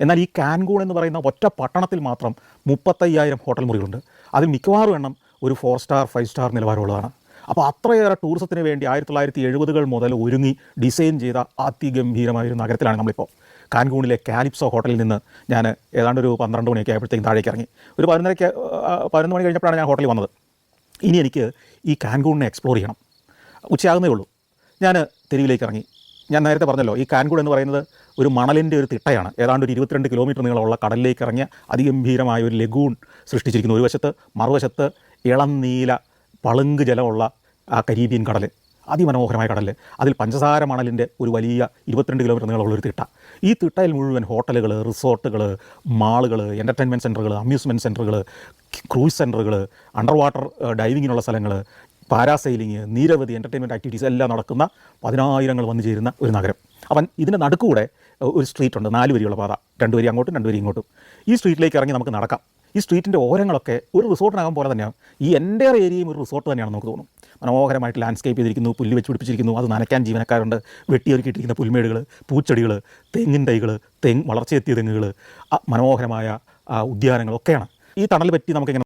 എന്നാൽ ഈ കാൻകൂൺ എന്ന് പറയുന്ന ഒറ്റ പട്ടണത്തിൽ മാത്രം മുപ്പത്തയ്യായിരം ഹോട്ടൽ മുറികളുണ്ട്. അതിൽ മിക്കവാറും എണ്ണം ഒരു ഫോർ സ്റ്റാർ ഫൈവ് സ്റ്റാർ നിലവാരമുള്ളതാണ്. അപ്പോൾ അത്രയേറെ ടൂറിസത്തിന് വേണ്ടി ആയിരത്തി തൊള്ളായിരത്തി എഴുപതുകൾ മുതൽ ഒരുങ്ങി ഡിസൈൻ ചെയ്ത അതിഗംഭീരമായ ഒരു നഗരത്തിലാണ് നമ്മളിപ്പോൾ കാൻകൂണിലെ കാലിപ്സോ ഹോട്ടലിൽ നിന്ന് ഞാൻ ഏതാണ്ട് ഒരു പന്ത്രണ്ട് മണിയൊക്കെ ആയപ്പോഴത്തേക്കും താഴേക്ക് ഇറങ്ങി. ഒരു പതിനൊന്നരയ്ക്ക് പതിനൊന്ന് മണി കഴിഞ്ഞപ്പോഴാണ് ഞാൻ ഹോട്ടലിൽ വന്നത്. ഇനി എനിക്ക് ഈ കാൻകൂണിനെ എക്സ്പ്ലോർ ചെയ്യണം. ഉച്ചയാകുന്നേ ഉള്ളൂ. ഞാൻ തെരുവിലേക്ക് ഇറങ്ങി. ഞാൻ നേരത്തെ പറഞ്ഞല്ലോ ഈ കാൻകൂട് എന്ന് പറയുന്നത് ഒരു മണലിന്റെ ഒരു തിട്ടയാണ്. ഏതാണ്ട് ഒരു ഇരുപത്തിരണ്ട് കിലോമീറ്റർ നീളമുള്ള കടലിലേക്ക് ഇറങ്ങിയ അതിഗംഭീരമായ ഒരു ലഗൂൺ സൃഷ്ടിച്ചിരിക്കുന്നു. ഒരു വശത്ത് മറുവശത്ത് ഇളം നീല പളുങ്ക് ജലമുള്ള ആ കരീബിയൻ കടൽ അതിമനോഹരമായ കടൽ. അതിൽ പഞ്ചസാര മണലിന്റെ ഒരു വലിയ ഇരുപത്തിരണ്ട് കിലോമീറ്റർ നീളമുള്ള ഒരു തിട്ട. ഈ തിട്ടയിൽ മുഴുവൻ ഹോട്ടലുകൾ റിസോർട്ടുകൾ മാളുകൾ എന്റർടൈൻമെന്റ് സെന്ററുകൾ അമ്യൂസ്മെന്റ് സെന്ററുകൾ ക്രൂസ് സെന്ററുകൾ അണ്ടർ വാട്ടർ ഡൈവിങ്ങിനുള്ള സ്ഥലങ്ങൾ പാരാസൈലിങ് നിരവധി എന്റർടൈൻമെന്റ് ആക്ടിവിറ്റീസ് എല്ലാം നടക്കുന്ന പതിനായിരങ്ങൾ വന്നു ചേരുന്ന ഒരു നഗരം. അവൻ ഇതിന്റെ നടുക്കൂടെ ഒരു സ്ട്രീറ്റ് ഉണ്ട് നാല് വരിയുള്ള പാത. രണ്ട് വരി അങ്ങോട്ടും രണ്ട് വരി ഇങ്ങോട്ടും. ഈ സ്ട്രീറ്റിലേക്ക് ഇറങ്ങി നമുക്ക് നടക്കാം. ഈ സ്ട്രീറ്റിന്റെ ഓരങ്ങളൊക്കെ ഒരു റിസോർട്ടിനകം പോലെ തന്നെയാണ്. ഈ എന്റെ ഏരിയയും ഒരു റിസോർട്ട് തന്നെയാണ് നമുക്ക് തോന്നും. മനോഹരമായിട്ട് ലാൻഡ്സ്കേപ്പ് ചെയ്തിരിക്കുന്നു പുല്ല് വെച്ച് പിടിപ്പിച്ചിരിക്കുന്നു അത് നനയ്ക്കാൻ ജീവനക്കാരുണ്ട്. വെട്ടിയൊരുക്കിയിട്ടിരിക്കുന്ന പുൽമേടുകൾ പൂച്ചെടികൾ തെങ്ങിൻ തൈകൾ തെങ്ങ് വളർച്ചയെത്തിയ തെങ്ങുകൾ മനോഹരമായ ഉദ്യാനങ്ങളൊക്കെയാണ്. ഈ തണൽ പറ്റി നമുക്കിങ്ങനെ